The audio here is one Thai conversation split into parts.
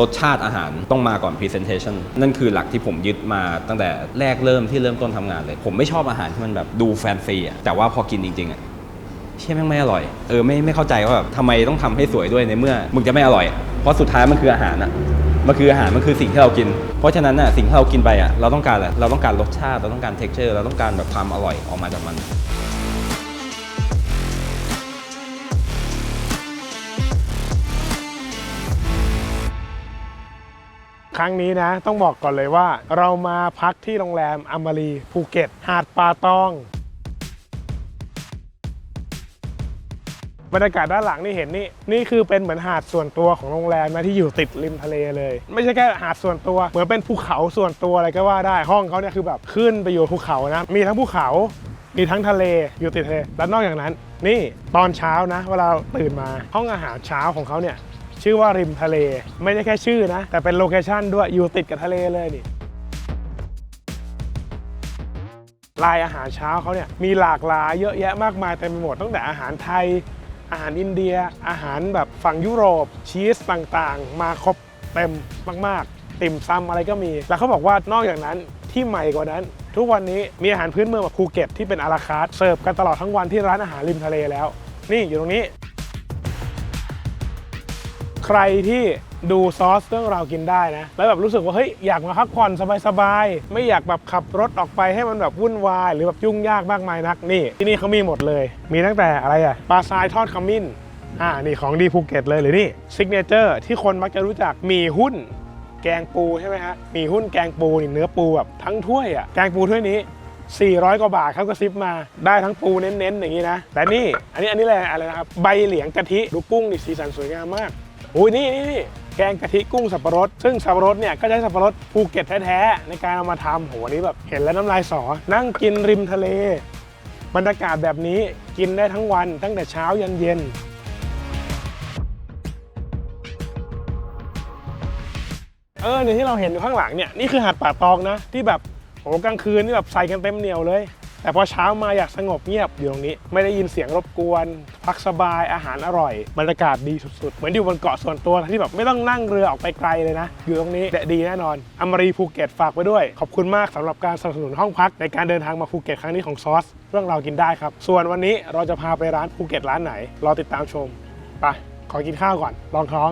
รสชาติอาหารต้องมาก่อน Presentation นั่นคือหลักที่ผมยึดมาตั้งแต่แรกเริ่มที่เริ่มต้นทำงานเลย ผมไม่ชอบอาหารที่มันแบบดูแฟนซีอะแต่ว่าพอกินจริงๆอะเชื่อแม่งไม่อร่อย เออไม่ไม่เข้าใจว่าแบบทำไมต้องทำให้สวยด้วยในเมื่อ มึงจะไม่อร่อย เพราะสุดท้ายมันคืออาหารอะมันคืออาหารมันคือสิ่งที่เรากิน เพราะฉะนั้นน่ะสิ่งที่เรากินไปอะเราต้องการอะไรเราต้องการรสชาติ เราต้องการ texture เราต้องการแบบความอร่อยออกมาจากมัน ครั้งนี้นะต้องบอกก่อนเลยว่า เรามาพักที่โรงแรมอัมมารีภูเก็ต หาดป่าตอง บรรยากาศด้านหลังนี่เห็นนี่ นี่คือเป็นเหมือนหาดส่วนตัวของโรงแรมนะที่อยู่ติดริมทะเลเลย ไม่ใช่แค่หาดส่วนตัว เหมือนเป็นภูเขาส่วนตัวอะไรก็ว่าได้ห้องเขาเนี่ยคือแบบขึ้นไปอยู่ภูเขานะ มีทั้งภูเขา มีทั้งทะเลอยู่ติดทะเลและนอกจากนั้น นี่ตอนเช้านะ เวลาตื่นมาห้องอาหารเช้าของเขาเนี่ย ชื่อว่าริมทะเล ไม่ใช่แค่ชื่อนะ แต่เป็นโลเคชั่นด้วยอยู่ติดกับทะเลเลยนี่ลายอาหารเช้าเขาเนี่ยมีหลากหลายเยอะแยะมากมายเต็มไปหมดตั้งแต่อาหารไทย อาหารอินเดีย อาหารแบบฝั่งยุโรปชีสต่างๆ มาครบเต็มมากๆ ติ่มซำอะไรก็มี แล้วเขาบอกว่านอกจากนั้นที่ใหม่กว่านั้น ทุกวันนี้มีอาหารพื้นเมืองแบบภูเก็ตที่เป็นอาราคาร์เสิร์ฟกันตลอดทั้งวันที่ร้านอาหารริมทะเลแล้ว นี่อยู่ตรงนี้ ใครที่ดูซอสเรื่องราวกินได้นะ แล้วแบบรู้สึกว่าเฮ้ยอยากมาพักผ่อนสบายๆ ไม่อยากแบบขับรถออกไปให้มันแบบวุ่นวาย หรือแบบยุ่งยากมากมายนักนี่ ที่นี่เขามีหมดเลย มีตั้งแต่อะไรอะปลาทรายทอดขมิ้นอ่านี่ของดีภูเก็ตเลยหรือนี่ซิกเนเจอร์ที่คนมักจะรู้จักหมีหุ้น แกงปูใช่ไหมฮะหมีหุ้นแกงปูนี่เนื้อปูแบบทั้งถ้วยอะแกงปูถ้วยนี้400 กว่าบาทเขาก็ซิปมาได้ทั้งปูเน้นๆอย่างนี้นะ แต่นี่ อันนี้อันนี้อะไรอะไรนะครับ ใบเหลียงกะทิ ดูกุ้งนี่สีสันสวยงามมาก อุ้ยนี่นี่นี่แกงกะทิกุ้งสับปะรด ซึ่งสับปะรดเนี่ยก็ใช้สับปะรดภูเก็ตแท้ๆในการเอามาทำโหอันนี้แบบเห็นแล้วน้ำลายสอ นั่งกินริมทะเล บรรยากาศแบบนี้กินได้ทั้งวันตั้งแต่เช้ายันเย็น เออเนี่ยที่เราเห็นอยู่ข้างหลังเนี่ยนี่คือหาดป่าตองนะ ที่แบบโหกลางคืนนี่แบบใส่กันเต็มเหนียวเลย แต่พอเช้ามาอยากสงบเงียบอยู่ตรงนี้ ไม่ได้ยินเสียงรบกวน พักสบายอาหารอร่อยบรรยากาศดีสุดๆ เหมือนอยู่บนเกาะส่วนตัวที่แบบไม่ต้องนั่งเรือออกไปไกลเลยนะ อยู่ตรงนี้ดีแน่นอนอมรีภูเก็ตฝากไว้ด้วย ขอบคุณมากสำหรับการสนับสนุนห้องพักในการเดินทางมาภูเก็ตครั้งนี้ของซอสเรื่องเรากินได้ครับ ส่วนวันนี้เราจะพาไปร้านภูเก็ตร้านไหนรอติดตามชมไปขอกินข้าวก่อนลองท้อง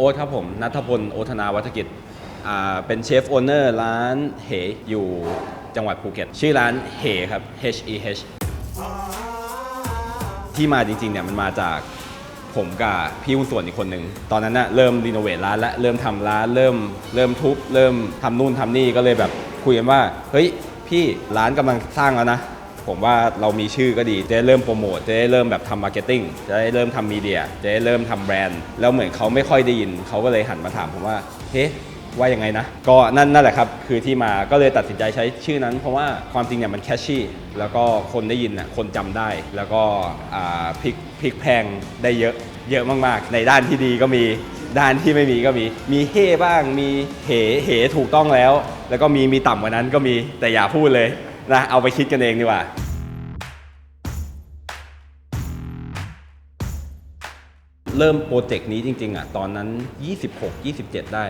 โอ๊ตครับผมนัทพลโอธนาวัฒกิจเป็นเชฟโอเนอร์ร้านเหอยู่จังหวัดภูเก็ต ชื่อร้านเหครับ H E H ที่มาจริงๆเนี่ยมันมาจากผมกับพี่หุ้นส่วนอีกคนหนึ่ง ตอนนั้นน่ะเริ่มรีโนเวทร้านและเริ่มทำร้านเริ่มเริ่มทุบ เริ่มทำนู่นทำนี่ก็เลยแบบคุยกันว่า เฮ้ย พี่ร้านกำลังสร้างแล้วนะ ผมว่าเรามีชื่อก็ดีจะได้เริ่มโปรโมทจะได้เริ่มแบบทำมาร์เก็ตติ้งจะได้เริ่มทำมีเดียจะได้เริ่มทำแบรนด์แล้วเหมือนเขาไม่ค่อยได้ยินเขาก็เลยหันมาถามผมว่าเฮ้ว่ายังไงนะ ก็นั่นนั่นแหละครับ คือที่มาก็เลยตัดสินใจใช้ชื่อนั้น เพราะว่าความจริงเนี่ยมันแคชชี่ แล้วก็คนได้ยินน่ะคนจำได้ แล้วก็พลิกพลิกแพงได้เยอะ เยอะมากๆ ในด้านที่ดีก็มี ด้านที่ไม่มีก็มี มีเฮ่บ้าง มีเหเหถูกต้องแล้ว แล้วก็มีมีต่ำกว่านั้นก็มี แต่อย่าพูดเลย นะเอาไปคิดกันเองดีกว่าเริ่มโปรเจกต์นี้จริง ๆอะตอนนั้น 26 27 ได้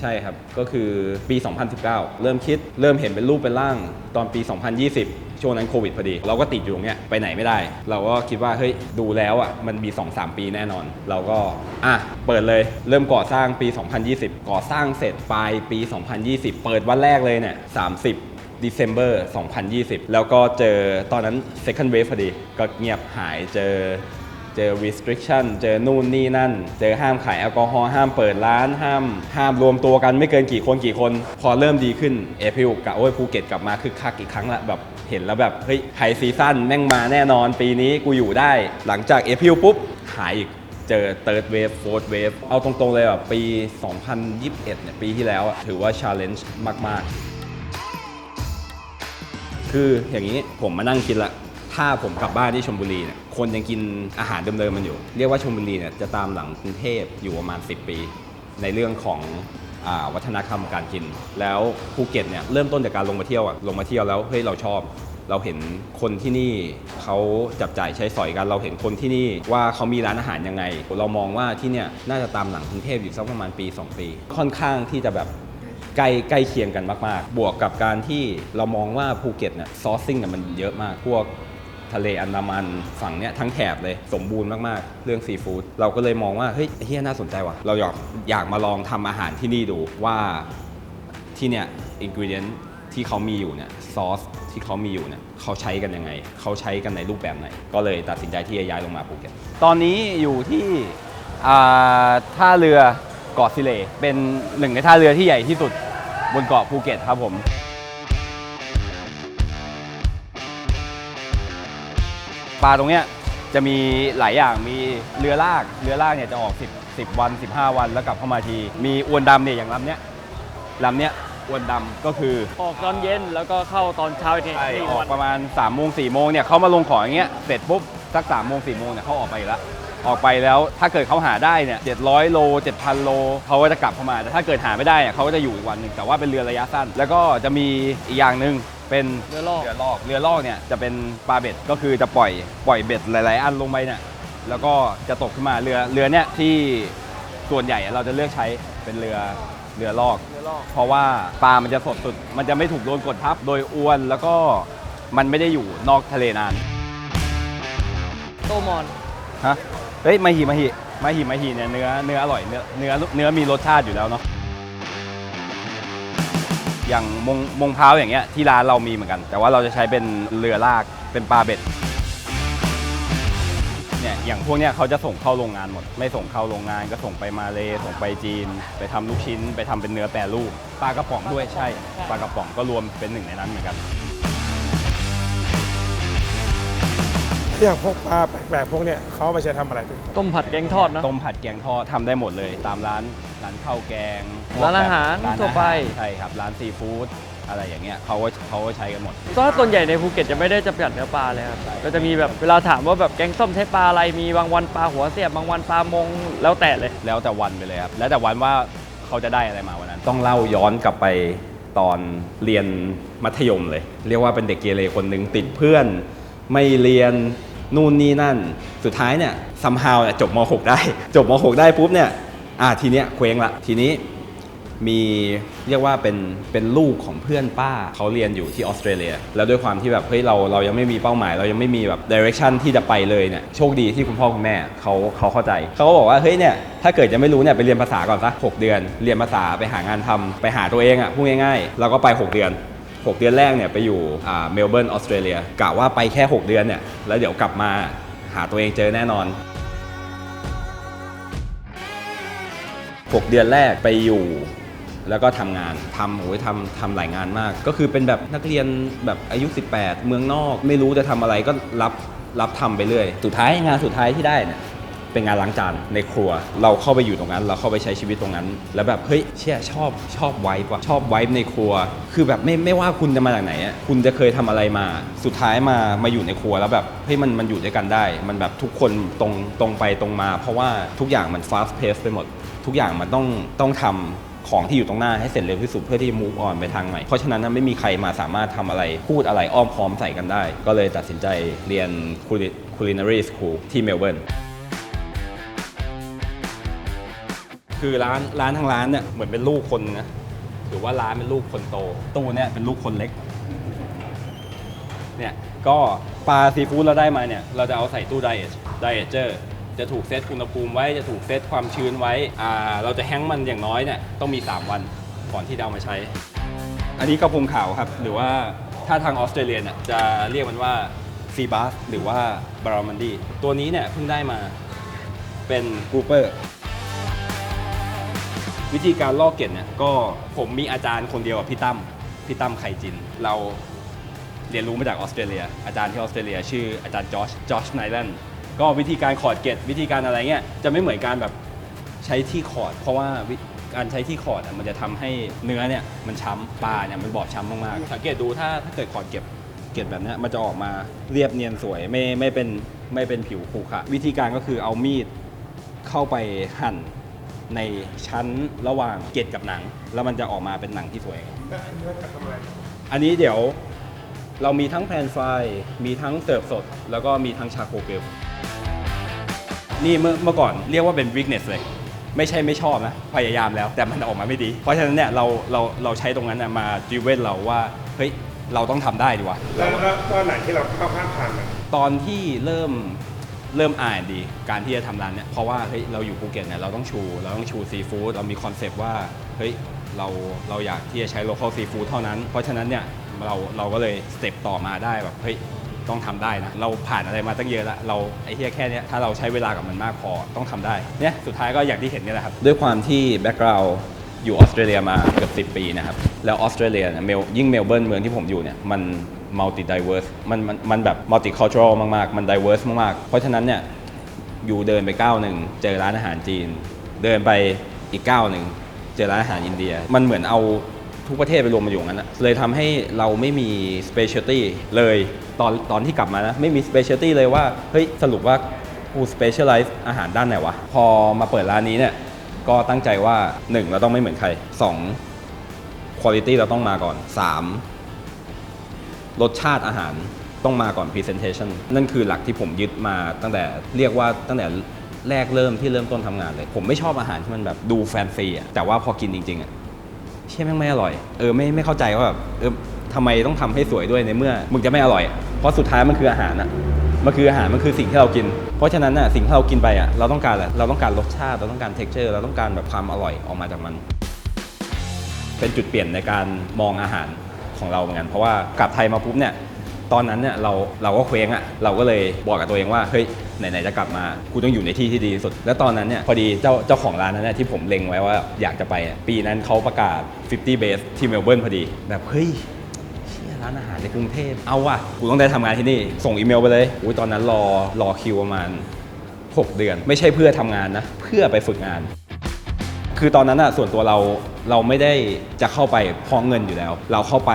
ใช่ครับ ก็คือปี 2019 เริ่มคิดเริ่มเห็นเป็นรูปเป็นร่างตอนปี 2020 ช่วงนั้นโควิดพอดี เราก็ติดอยู่ตรงเนี้ยไปไหนไม่ได้ เราก็คิดว่าเฮ้ยดูแล้วอะมันมี 2-3 ปีแน่นอน เราก็อะเปิดเลยเริ่มก่อสร้างปี 2020 ก่อสร้างเสร็จปลายปี 2020 เปิดวันแรกเลยเนี่ย30 December 2020 แล้วก็เจอตอนนั้น second wave พอดี ก็เงียบหายเจอเจอ restriction เจอนู่นนี่นั่น เจอห้ามขายแอลกอฮอล์ห้ามเปิดร้านห้าม ห้ามรวมตัวกันไม่เกินกี่คนกี่คน พอเริ่มดีขึ้นเอพิลกับโอ้ยภูเก็ตกลับมาคึกคักอีกครั้งละแบบเห็นแล้วแบบเฮ้ยไฮซีซั่นแม่งมาแน่นอนปีนี้กูอยู่ได้ หลังจากเอพิลปุ๊บหายอีกเจอ third wave fourth wave เอาตรงๆเลยแบบปี 2021เนี่ยปีที่แล้วถือว่า challenge มาก ๆ คืออย่างนี้ผมมานั่งคิดละ ถ้าผมกลับบ้านที่ชลบุรีเนี่ยคนยังกินอาหารเดิมๆมันอยู่ เรียกว่าชลบุรีเนี่ยจะตามหลังกรุงเทพอยู่ประมาณ 10 ปี ในเรื่องของอวัฒนธรรมการกิน แล้วภูเก็ตเนี่ยเริ่มต้นจากการลงมาเที่ยวอะลงมาเที่ยวแล้วเฮ้ยเราชอบ เราเห็นคนที่นี่เขาจับจ่ายใช้สอยกัน เราเห็นคนที่นี่ว่าเขามีร้านอาหารยังไง เรามองว่าที่เนี่ยน่าจะตามหลังกรุงเทพอยู่สักประมาณปี 2 ปี ค่อนข้างที่จะแบบ ใกล้ใกล้เคียงกันมาก ๆ บวกกับการที่เรามองว่าภูเก็ตเนี่ยซอร์ซิ่งเนี่ยมันเยอะมากพวกทะเลอันดามันฝั่งเนี้ยทั้งแถบเลยสมบูรณ์มาก ๆ เรื่องซีฟู้ดเราก็เลยมองว่า เฮ้ยเฮียน่าสนใจว่ะ เราอยากอยากมาลองทำอาหารที่นี่ดูว่าที่เนี่ยอินกิวเดียนที่เขามีอยู่เนี่ยซอสที่เขามีอยู่เนี่ยเขาใช้กันยังไง เขาใช้กันในรูปแบบไหน ก็เลยตัดสินใจที่จะย้ายลงมาภูเก็ตตอนนี้อยู่ที่ท่าเรือ เกาะสิเล เป็นหนึ่งในท่าเรือที่ใหญ่ที่สุดบนเกาะภูเก็ตครับผมปลาตรงเนี้ยจะมีหลายอย่างมีเรือลากเรือลากเนี่ยจะออก 10 10 วัน 15 วันแล้วกลับเข้ามาที มีอวนดำเนี่ยอย่างลำเนี้ยลำเนี้ยอวนดำก็คือออกตอนเย็นแล้วก็เข้าตอนเช้าอีกทีใช่นี่ออวักนประมาณ3ามโมงสี่โมงเนี่ยเขามาลงของอย่างเงี้ยเสร็จปุ๊บสัก3ามโมงสี่โมงเนี่ยเขาออกไปอีกแล้ว ออกไปแล้วถ้าเกิดเขาหาได้เนี่ย700 โล 7,000 โลเขาก็จะกลับเข้ามา แต่ถ้าเกิดหาไม่ได้เนี่ยเขาก็จะอยู่อีกวันหนึ่งแต่ว่าเป็นเรือระยะสั้น แล้วก็จะมีอีกอย่างหนึ่งเป็นเรือลอกเรือลอกเรือลอกเนี่ยจะเป็นปลาเบ็ดก็คือจะปล่อยปล่อยเบ็ดหลาย ๆ อันลงไปเนี่ยแล้วก็จะตกขึ้นมาเรือเรือเนี่ยที่ส่วนใหญ่เราจะเลือกใช้เป็นเรือเรือลอก เรือลอก เพราะว่าปลามันจะสดสุด มันจะไม่ถูกโดนกดทับโดยอวนแล้วก็มันไม่ได้อยู่นอกทะเลนาน โตมอน ฮะเฮ้ยมาฮีมาฮีมาฮีมาฮีเนี่ยเนื้อเนื้ออร่อยเนื้อเนื้อเนื้อมีรสชาติอยู่แล้วเนาะอย่างมงมงพร้าวอย่างเงี้ยที่ร้านเรามีเหมือนกัน แต่ว่าเราจะใช้เป็นเรือลากเป็นปลาเบ็ดเนี่ยอย่างพวกเนี้ยเขาจะส่งเข้าโรงงานหมด ไม่ส่งเข้าโรงงานก็ส่งไปมาเลส่งไปจีน ไปทำลูกชิ้น ไปทำเป็นเนื้อแปรรูปปลากระป๋องด้วยใช่ปลากระป๋องก็รวมเป็นหนึ่งในนั้นเหมือนกัน อย่างพวกปลาแปลกๆพวกเนี้ยเขาเอาไปใช้ทำอะไรพี่ต้มผัดแกงทอดนะต้มผัดแกงทอดทำได้หมดเลย ตามร้านร้านข้าวแกงร้านอาหารร้านทั่วไป อาหารใช่ครับ ร้านซีฟู้ดอะไรอย่างเงี้ยเขาก็เขาก็ใช้กันหมด ก็ส่วนใหญ่ในภูเก็ตจะไม่ได้จำกัดเนื้อปลาเลยครับก็จะมีแบบเวลาถามว่าแบบแกงส้มใช้ปลาอะไรมีบางวันปลาหัวเสียบบางวันปลามงแล้วแต่เลย แล้วแต่วันไปเลยครับ แล้วแต่วันว่าเขาจะได้อะไรมาวันนั้น ต้องเล่าย้อนกลับไปตอนเรียนมัธยมเลย เรียกว่าเป็นเด็กเกเรคนหนึ่งติดเพื่อน ไม่เรียน นู่นนี่นั่น สุดท้ายเนี่ยซัมฮาวเนี่ยจบม .6 ได้ จบม .6 ได้ปุ๊บเนี่ยอ่าทีเนี้ยเคว้งละ ทีนี้มีเรียกว่าเป็นเป็นลูกของเพื่อนป้าเขาเรียนอยู่ที่ออสเตรเลีย แล้วด้วยความที่แบบเฮ้ยเราเรายังไม่มีเป้าหมาย เรายังไม่มีแบบดิเรกชันที่จะไปเลยเนี่ยโชคดีที่คุณพ่อคุณแม่เขาเขาเข้าใจเขาก็บอกว่าเฮ้ยเนี่ยถ้าเกิดยังไม่รู้เนี่ยไปเรียนภาษาก่อนสักหกเดือน เรียนภาษาไปหางานทำไปหาตัวเองอะพูดง่ายๆเราก็ไป 6 เดือน 6 เดือนแรกเนี่ยไปอยู่เมลเบิร์นออสเตรเลียกะว่าไปแค่ 6 เดือนเนี่ยแล้วเดี๋ยวกลับมาหาตัวเองเจอแน่นอน 6 เดือนแรกไปอยู่แล้วก็ทำงานทำโอ้ยทำทำหลายงานมาก ก็คือเป็นแบบนักเรียนแบบอายุ 18 เมืองนอก ไม่รู้จะทำอะไรก็รับรับทำไปเรื่อย สุดท้ายงานสุดท้ายที่ได้เนี่ย เป็นงานล้างจานในครัว เราเข้าไปอยู่ตรงนั้น เราเข้าไปใช้ชีวิตตรงนั้น แล้วแบบเฮ้ยเชี่ยชอบชอบไวป์ว่ะชอบไวป์ในครัว คือแบบไม่ไม่ว่าคุณจะมาจากไหนอะคุณจะเคยทำอะไรมา สุดท้ายมามาอยู่ในครัวแล้วแบบเฮ้ยมันมันอยู่ด้วยกันได้ มันแบบทุกคนตรงตรงไปตรงมา เพราะว่าทุกอย่างมัน fast pace ไปหมด ทุกอย่างมันต้องต้องทำของที่อยู่ตรงหน้าให้เสร็จเร็วที่สุดเพื่อที่จะ move on ไปทางใหม่ เพราะฉะนั้นไม่มีใครมาสามารถทำอะไรพูดอะไรอ้อมค้อมใส่กันได้ ก็เลยตัดสินใจเรียน Culi- culinary school ที่เมลเบิร์น คือร้านร้านทางร้านเนี่ยเหมือนเป็นลูกคนนะถือว่าร้านเป็นลูกคนโตตู้เนี่ยเป็นลูกคนเล็กเนี่ยก็ปลาซีฟู้ดเราได้มาเนี่ยเราจะเอาใส่ตู้ไดเอทไดเอทเจอร์จะถูกเซตอุณหภูมิไว้จะถูกเซตความชื้นไว้อ่าเราจะแห้งก์มันอย่างน้อยเนี่ยต้องมี 3 วันก่อนที่จะเอามาใช้ อันนี้กระพงขาวครับ หรือว่าถ้าทางออสเตรเลียเนี่ยจะเรียกมันว่าซีบาสหรือว่าบารามันดีตัวนี้เนี่ยเพิ่งได้มาเป็นกูเปอร์ วิธีการลอกเกล็ดเนี่ยก็ผมมีอาจารย์คนเดียวกับพี่ตั้มพี่ตั้มไข่จิน เราเรียนรู้มาจากออสเตรเลีย อาจารย์ที่ออสเตรเลีย ชื่ออาจารย์จอชจอชไนแลนด์ก็วิธีการขอดเกล็ดวิธีการอะไรเงี้ยจะไม่เหมือนการแบบใช้ที่ขอด เพราะว่าการใช้ที่ขอดมันจะทำให้เนื้อเนี่ยมันช้ำปลาเนี่ยมันบอบช้ำมากๆสังเกตดูถ้าถ้าเกิดขอดเก็บเกล็ดแบบนี้มันจะออกมาเรียบเนียนสวยไม่ไม่เป็นไม่เป็นผิวขรุขระวิธีการก็คือเอามีดเข้าไปหั่น ในชั้นระหว่างเกล็ดกับหนัง แล้วมันจะออกมาเป็นหนังที่สวยอันนี้เดี๋ยวเรามีทั้งแพนไฟรายมีทั้งเสิร์ฟสด แล้วก็มีทั้งชาโคเกลนี่เมื่อเมื่อก่อนเรียกว่าเป็น weakness เลย ไม่ใช่ไม่ชอบนะ พยายามแล้วแต่มันออกมาไม่ดี เพราะฉะนั้นเนี่ยเราเราเราใช้ตรงนั้นน่ะมา driven เราว่าเฮ้ยเราต้องทำได้ดีวะแล้วแล้วตอนไหนที่เราเข้าข้างทางอะ ตอนที่เริ่ม เริ่มอ่านดีการที่จะทำร้านเนี่ยเพราะว่าเฮ้ยเราอยู่ภูเก็ตเนี่ยเราต้องชู เราต้องชูซีฟู้ดเรามีคอนเซปต์ว่าเฮ้ยเราเราอยากที่จะใช้ local seafood เท่านั้น เพราะฉะนั้นเนี่ยเราเราก็เลยสเต็ปต่อมาได้แบบเฮ้ยต้องทำได้นะเราผ่านอะไรมาตั้งเยอะแล้วเราไอ้เฮียแค่เนี้ยถ้าเราใช้เวลากับมันมากพอต้องทำได้เนี่ยสุดท้ายก็อย่างที่เห็นเนี่ยแหละครับด้วยความที่แบ็กกราว อยู่ออสเตรเลียมาเกือบ10 ปีนะครับ แล้วออสเตรเลียเนี่ยเมลยิ่งเมลเบิร์นเมืองที่ผมอยู่เนี่ยมัน multi diverse มันมันมันแบบ multicultural มากๆ มัน diverse มากๆ เพราะฉะนั้นเนี่ยอยู่เดินไปก้าวหนึ่งเจอร้านอาหารจีน เดินไปอีกก้าวหนึ่งเจอร้านอาหารอินเดีย มันเหมือนเอาทุกประเทศไปรวมมาอยู่งั้นนะเลยทำให้เราไม่มี specialty เลยตอนตอนที่กลับมานะไม่มี specialty เลยว่าเฮ้ยสรุปว่ากู specialize อาหารด้านไหนวะ พอมาเปิดร้านนี้เนี่ย ก็ตั้งใจว่า 1 เราต้องไม่เหมือนใคร2 quality เราต้องมาก่อน 3 รสชาติอาหารต้องมาก่อน Presentation นั่นคือหลักที่ผมยึดมาตั้งแต่เรียกว่าตั้งแต่แรกเริ่มที่เริ่มต้นทำงานเลย ผมไม่ชอบอาหารที่มันแบบดูแฟนซีอะแต่ว่าพอกินจริงๆอะเชื่อแม่งไม่อร่อย เออไม่ไม่เข้าใจว่าแบบเออทำไมต้องทำให้สวยด้วยในเมื่อ มึงจะไม่อร่อย เพราะสุดท้ายมันคืออาหารอะ มันคืออาหารมันคือสิ่งที่เรากิน เพราะฉะนั้นน่ะสิ่งที่เรากินไปอะเราต้องการอะไรเราต้องการรสชาติเราต้องการ texture เราต้องการแบบความอร่อยออกมาจากมัน เป็นจุดเปลี่ยนในการมองอาหารของเราเหมือนกันเพราะว่ากลับไทยมาปุ๊บเนี่ยตอนนั้นเนี่ยเราเราก็เคว้งอะ่ะเราก็เลยบอกกับตัวเองว่าเฮ้ยไหนๆจะกลับมากูต้องอยู่ในที่ที่ดีที่สุด แล้วตอนนั้นเนี่ยพอดีเจ้าเจ้าของร้านนั้นเนี่ยที่ผมเล็งไว้ว่าอยากจะไปปีนั้นเขาประกาศ 50 base ที่เมลเบิร์นพอดี แบบเฮ้ย ร้านอาหารในกรุงเทพ เอาว่ะ กูต้องได้ทำงานที่นี่ ส่งอีเมลไปเลยอุ้ยตอนนั้นรอรอคิวประมาณ 6 เดือน ไม่ใช่เพื่อทำงานนะ เพื่อไปฝึกงาน คือตอนนั้นอะส่วนตัวเราเราไม่ได้จะเข้าไปเพราะเงินอยู่แล้ว เราเข้าไป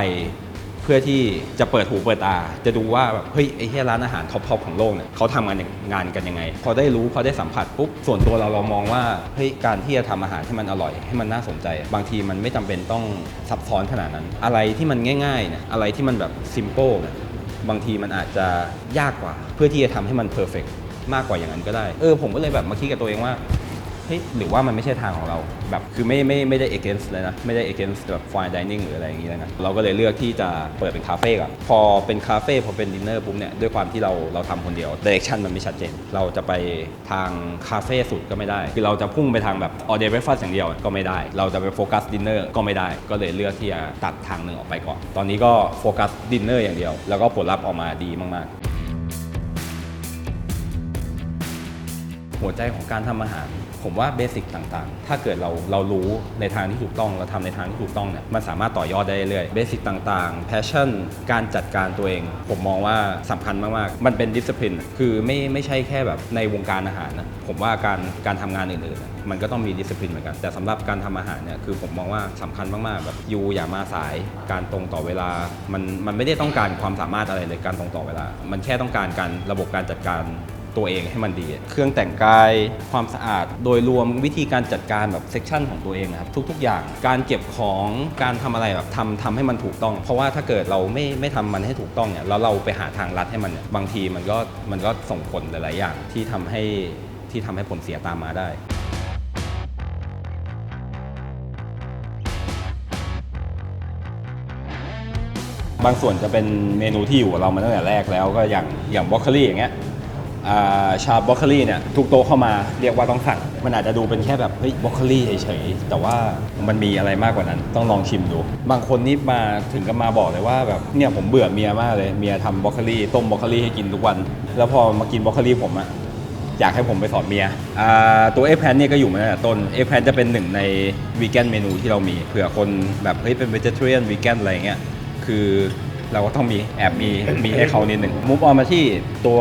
พื่อที่จะเปิดหูเปิดตา จะดูว่าแบบเฮ้ยไอ้เหี้ยร้านอาหารท็อปๆของโลกเนี่ยเขาทำงานงานกันยังไง พอได้รู้พอได้สัมผัสปุ๊บส่วนตัวเราเรามองว่าเฮ้ยการที่จะทำอาหารให้มันอร่อย ให้มันน่าสนใจ บางทีมันไม่จำเป็นต้องซับซ้อนขนาดนั้น อะไรที่มันง่ายๆเนี่ยอะไรที่มันแบบซิมเ l ิลเนี่ยบางทีมันอาจจะยากกว่า เพื่อที่จะทำให้มันเพอร์เฟกมากกว่าอย่างนั้นก็ได้ เออผมก็เลยแบบมาคิดกับตัวเองว่า เฮ้ยหรือว่ามันไม่ใช่ทางของเราแบบคือไม่ไม่ไม่ได้ against เลยนะ ไม่ได้ against แบบ fine dining หรืออะไรอย่างงี้เลยนะเราก็เลยเลือกที่จะเปิดเป็นคาเฟ่ก่อนพอเป็นคาเฟ่พอเป็นดินเนอร์ปุ๊บเนี่ยด้วยความที่เราเราทำคนเดียว direction มันไม่ชัดเจน เราจะไปทางคาเฟ่สุดก็ไม่ได้ คือเราจะพุ่งไปทางแบบ all day breakfast อย่างเดียวก็ไม่ได้ เราจะไปโฟกัสดินเนอร์ก็ไม่ได้ ก็เลยเลือกที่จะตัดทางหนึ่งออกไปก่อน ตอนนี้ก็โฟกัสดินเนอร์อย่างเดียว แล้วก็ผลลัพธ์ออกมาดีมาก ๆ หัวใจของการทำอาหาร ผมว่าเบสิกต่างๆ ถ้าเกิดเราเรารู้ในทางที่ถูกต้องเราทำในทางที่ถูกต้องเนี่ยมันสามารถต่อยอดได้เรื่อยเบสิกต่างๆแพชชั่นการจัดการตัวเอง ผมมองว่าสำคัญมากๆ มันเป็นดิส c พลินคือไม่ไม่ใช่แค่แบบในวงการอาหารนะผมว่าการการทำงานอื่นๆ มันก็ต้องมีดิส c พลินเหมือนกัน แต่สำหรับการทำอาหารเนี่ยคือผมมองว่าสำคัญมากๆแบบยูอย่ามาสายการตรงต่อเวลา มันมันไม่ได้ต้องการความสามารถอะไรเลยการตรงต่อเวลา มันแค่ต้องการการระบบการจัดการ ตัวเองให้มันดี เครื่องแต่งกายความสะอาด โดยรวมวิธีการจัดการแบบเซกชันของตัวเองนะครับทุกๆ อย่างการเก็บของการทำอะไรแบบทำทำให้มันถูกต้อง เพราะว่าถ้าเกิดเราไม่ไม่ทำมันให้ถูกต้องเนี่ยแล้วเราไปหาทางลัดให้มันเนี่ยบางทีมันก็มันก็ส่งผลหลาย ๆ อย่างที่ทำให้ที่ทำให้ผลเสียตามมาได้บางส่วนจะเป็นเมนูที่อยู่กับเรามาตั้งแต่แรกแล้วก็อย่างอย่างบรอกโคลีอย่างเงี้ย ชาบล็อกโคลี่เนี่ยทุกโต๊ะเข้ามาเรียกว่าต้องสั่ง มันอาจจะดูเป็นแค่แบบเฮ้ยบล็อกโคลี่เฉยๆแต่ว่ามันมีอะไรมากกว่านั้น ต้องลองชิมดู บางคนนี่มาถึงกับมาบอกเลยว่าแบบเนี่ยผมเบื่อเมียมากเลยเมียทำบล็อกโคลี่ต้มบล็อกโคลี่ให้กินทุกวัน แล้วพอมากินบล็อกโคลี่ผมอะอยากให้ผมไปสอนเมียตัวเอ็กแพนเนี่ยก็อยู่มาตั้งแต่ต้นเอ็กแพนจะเป็นหนึ่งในวีแกนเมนูที่เรามีเผื่อคนแบบเฮ้ยเป็น vegetarian วีแกนอะไรเงี้ยคือเราก็ต้องมีแอบมีมีให้เขานิดหนึ่งมุฟออนมาที่ตัว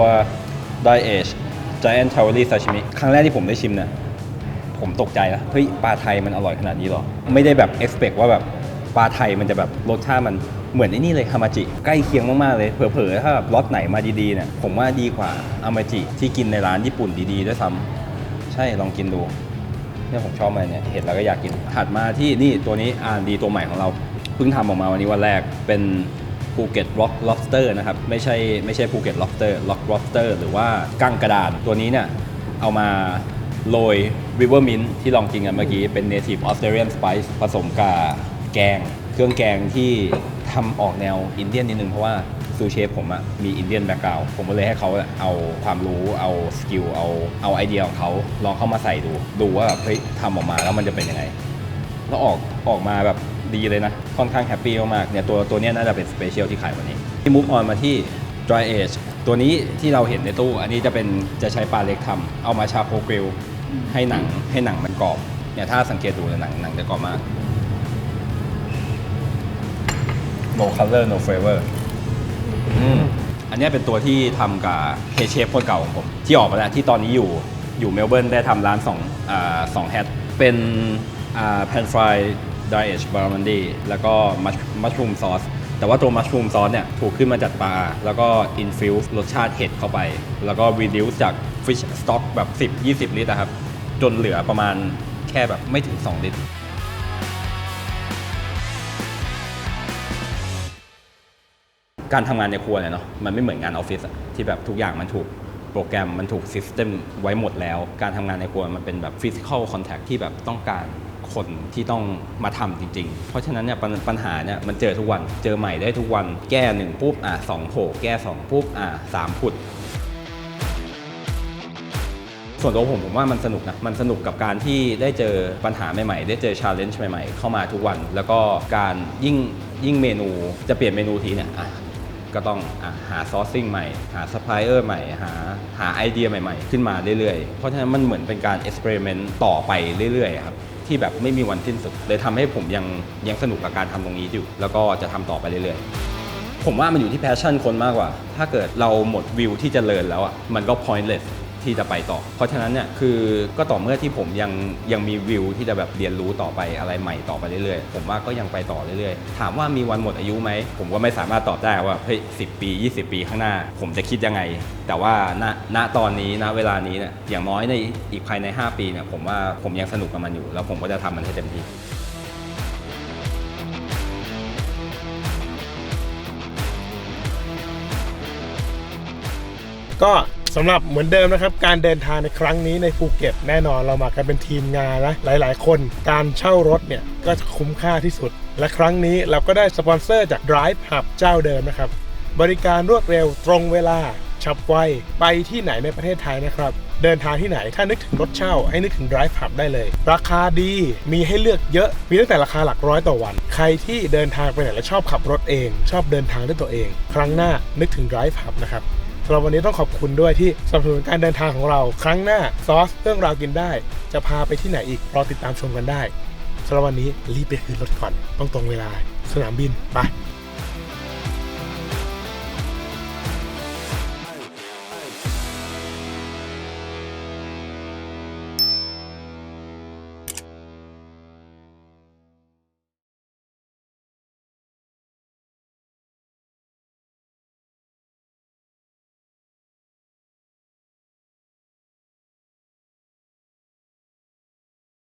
Dry Age Giant t a w e r y Sashimi ครั้งแรกที่ผมได้ชิมเนี่ยผมตกใจนะเฮ้ยปลาไทยมันอร่อยขนาดนี้หรอ ไม่ได้แบบ expect ว่าแบบปลาไทยมันจะแบบรสชาติมันเหมือนไอ้นี่เลยฮามาจิ ใกล้เคียงมาก ๆ เลย เผลอ ๆ ถ้าแบบรสไหนมาดี ๆ เนี่ย ผมว่าดีกว่าอามาจิที่กินในร้านญี่ปุ่นดีๆ ด้วยซ้ำใช่ลองกินดูเนี่ยผมชอบมันเนี่ยเห็นแล้วก็อยากกินถัดมาที่นี่ตัวนี้อ่านดีตัวใหม่ของเราเพิ่งทำออกมาวันนี้วันแรกเป็น ภูเก็ตล็อกล็อบสเตอร์นะครับไม่ใช่ไม่ใช่ภูเก็ตล็อบสเตอร์ล็อกล็อบสเตอร์หรือว่ากั้งกระดานตัวนี้เนี่ยเอามาโรย River Mint ที่ลองกินกันเมื่อกี้เป็น Native Australian Spice ผสมกับแกง เครื่องแกงที่ทำออกแนวอินเดียนนิดนึงเพราะว่าซูเชฟผมอะมีอินเดียนแบ็กกราวผมก็เลยให้เขาเอาความรู้เอาสกิลเอาเอาไอเดียของเขาลองเข้ามาใส่ดู ดูว่าเฮ้ยทำออกมาแล้วมันจะเป็นยังไง แล้วออกออกมาแบบ ดีเลยนะ ค่อนข้างแฮปปี้มากๆเนี่ยตัวตัวนี้น่าจะเป็นสเปเชียลที่ขายวันนี้ ที่มุกออนมาที่ dry age ตัวนี้ที่เราเห็นในตู้ อันนี้จะเป็นจะใช้ปลาเล็กทำเอามาชาโคกริลให้หนังให้หนังมันกรอบเนี่ยถ้าสังเกตดูเนี่ยหนังหนังจะกรอบมาก no color no flavor อันนี้เป็นตัวที่ทำกับเฮเชฟคนเก่าของผม ที่ออกมาแล้วที่ตอนนี้อยู่อยู่เมลเบิร์นได้ทำร้าน2อ่าสองแฮทเป็นแพนฟราย ดรายเอชบาร์มันดีแล้วก็มัชรูมซอสแต่ว่าตัวมัชรูมซอสเนี่ยถูกขึ้นมาจากปลา แล้วก็อินฟิวส์รสชาติเห็ดเข้าไป แล้วก็รีดิวจากฟิชสต็อกแบบ 10-20 ลิตรนะครับ จนเหลือประมาณแค่แบบไม่ถึง 2 ลิตรการทำงานในครัวเนี่ยเนาะมันไม่เหมือนงานออฟฟิศอะที่แบบทุกอย่างมันถูกโปรแกรมมันถูกซิสเต็มไว้หมดแล้ว การทำงานในครัวมันเป็นแบบฟิสิก a l คอนแทคที่แบบต้องการ คนที่ต้องมาทำจริง ๆ เพราะฉะนั้นเนี่ยปัญปัญหาเนี่ยมันเจอทุกวัน เจอใหม่ได้ทุกวัน แก้หนึ่งปุ๊บอะสองโผล่แก้สองปุ๊บอะสามผุดส่วนตัวผมผมว่ามันสนุกนะ มันสนุกกับการที่ได้เจอปัญหาใหม่ๆ ได้เจอชาเลนจ์ใหม่ๆ เข้ามาทุกวัน แล้วก็การยิ่งยิ่งเมนูจะเปลี่ยนเมนูทีเนี่ยอะก็ต้องอหาซอร์ซิ่งใหม่ หาซัพพลายเออร์ใหม่ หาหาไอเดียใหม่ๆ ขึ้นมาเรื่อยๆ เพราะฉะนั้นมันเหมือนเป็นการเอ็กซ์เพร์เมนต์ต่อไปเรื่อยๆครับ ที่แบบไม่มีวันสิ้นสุด เลยทำให้ผมยังยังสนุกกับการทำตรงนี้อยู่ แล้วก็จะทำต่อไปเรื่อยๆ ผมว่ามันอยู่ที่แพชชั่นคนมากกว่า ถ้าเกิดเราหมดวิวที่จะเลินแล้วอะมันก็ pointless ที่จะไปต่อ เพราะฉะนั้นเนี่ยคือก็ต่อเมื่อที่ผมยังยังมีวิวที่จะแบบเรียนรู้ต่อไปอะไรใหม่ต่อไปเรื่อยๆ ผมว่าก็ยังไปต่อเรื่อยๆ ถามว่ามีวันหมดอายุไหม ผมก็ไม่สามารถตอบได้ว่าเฮ้ยสิปี 20 ปีข้างหน้า ผมจะคิดยังไง แต่ว่าณณตอนนี้ณเวลานี้เนี่ยอย่างน้อยในอีกภายใน 5 ปีเนี่ยผมว่าผมยังสนุกกับมันอยู่ แล้วผมก็จะทำมันให้เต็มที่ก็ สำหรับเหมือนเดิมนะครับ การเดินทางในครั้งนี้ในภูเก็ตแน่นอนเรามากันเป็นทีมงานนะหลาย ๆ คนการเช่ารถเนี่ยก็คุ้มค่าที่สุด และครั้งนี้เราก็ได้สปอนเซอร์จาก Drive Hub เจ้าเดิมนะครับ บริการรวดเร็วตรงเวลาฉับไวไปที่ไหนในประเทศไทยนะครับ เดินทางที่ไหนถ้านึกถึงรถเช่า ให้นึกถึง Drive Hub ได้เลย ราคาดีมีให้เลือกเยอะมีตั้งแต่ราคาหลักร้อยต่อวัน ใครที่เดินทางไปไหนแล้วชอบขับรถเอง ชอบเดินทางด้วยตัวเอง ครั้งหน้านึกถึง Drive Hub นะครับ สำหรับวันนี้ต้องขอบคุณด้วยที่สนับสนุนการเดินทางของเราครั้งหน้าซอสเรื่องราวกินได้ จะพาไปที่ไหนอีกรอติดตามชมกันได้สำหรับวันนี้รีบไปคืนรถก่อนต้องตรงเวลา สนามบินไป